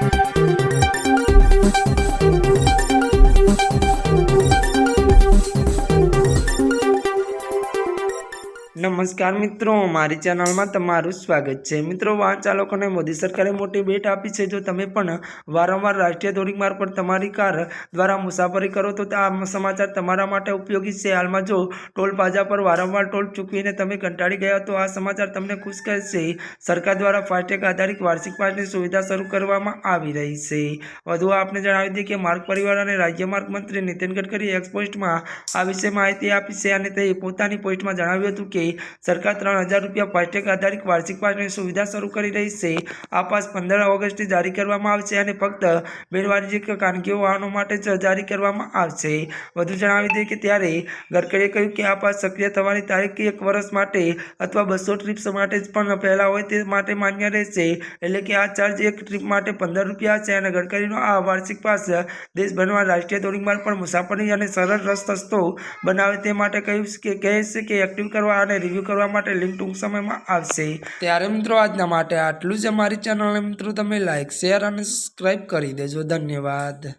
Thank you. નમસ્કાર મિત્રો, મારી ચેનલમાં તમારું સ્વાગત છે. મિત્રો, વાહન ચાલકોને મોદી સરકારે મોટી ભેટ આપી છે. જો તમે પણ વારંવાર રાષ્ટ્રીય ધોરીમાર્ગ પર તમારી કાર દ્વારા મુસાફરી કરો, તો આ સમાચાર તમારા માટે ઉપયોગી છે. હાલમાં જો ટોલ પ્લાઝા પર વારંવાર ટોલ ચૂકવીને તમે કંટાળી ગયા, તો આ સમાચાર તમને ખુશ કરશે. સરકાર દ્વારા ફાસ્ટેગ આધારિત વાર્ષિક પાસની સુવિધા શરૂ કરવામાં આવી રહી છે. વધુ આપને જણાવી દઈએ કે માર્ગ પરિવાર અને રાજ્ય માર્ગ મંત્રી નીતિન ગડકરીએ એક્સ પોસ્ટમાં આ વિશે માહિતી આપી છે અને તે પોતાની પોસ્ટમાં જણાવ્યું હતું કે સરકાર ત્રણ હજાર રૂપિયા ફાસ્ટેગ આધારિત વાર્ષિક પાસની સુવિધા શરૂ કરી રહી છે. આ પાસ પંદર ઓગસ્ટથી જારી કરવામાં આવશે અને ફક્ત બિનવાણિજ્યક ખાનગીઓ વાહનો માટે જ જારી કરવામાં આવશે. વધુ જણાવી દઈએ કે ત્યારે ગડકરીએ કહ્યું કે આ પાસ સક્રિય થવાની તારીખ એક વર્ષ માટે અથવા બસો ટ્રીપ્સ માટે જ પણ પહેલાં હોય તે માટે માન્ય રહેશે. એટલે કે આ ચાર્જ એક ટ્રીપ માટે પંદર રૂપિયા છે અને ગડકરીનો આ વાર્ષિક પાસ દેશભરમાં રાષ્ટ્રીય ધોરીમાર્ગ પર મુસાફરી અને સરળ રસ રસ્તો બનાવે તે માટે કહ્યું કે કહે છે કે એક્ટિવ કરવા રિવ્યૂ કરવા માટે લિંક ટૂંક સમયમાં આવશે. ત્યારે મિત્રો આજના માટે આટલું જ. અમારી ચેનલને મિત્રો તમે લાઇક શેર અને સબસ્ક્રાઈબ કરી દેજો. ધન્યવાદ.